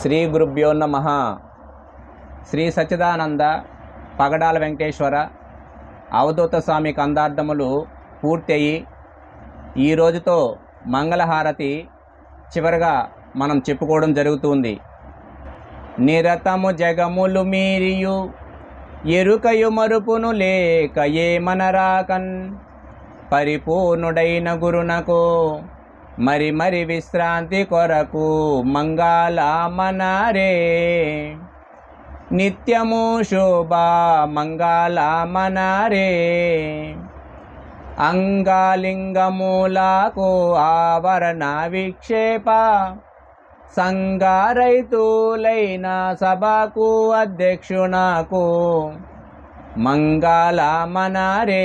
శ్రీ గురుభ్యో నమ. శ్రీ సచ్చిదానంద పగడాల వెంకటేశ్వర అవధూత స్వామి కందార్థములు పూర్తయి ఈ రోజుతో మంగళహారతి చివరగా మనం చెప్పుకోవడం జరుగుతుంది. నిరతము జగములు మీరియు ఎరుకయు మరుపును లేక ఏమనరాకన్ పరిపూర్ణుడైన గురునకు మరి మరి విశ్రాంతి కొరకు మంగళమనరే. నిత్యము శోభ మంగళమనరే. అంగాలింగమూలకు ఆవరణ విక్షేప. సంగారైతులైన సభకు అధ్యక్షునకు మంగళమనరే.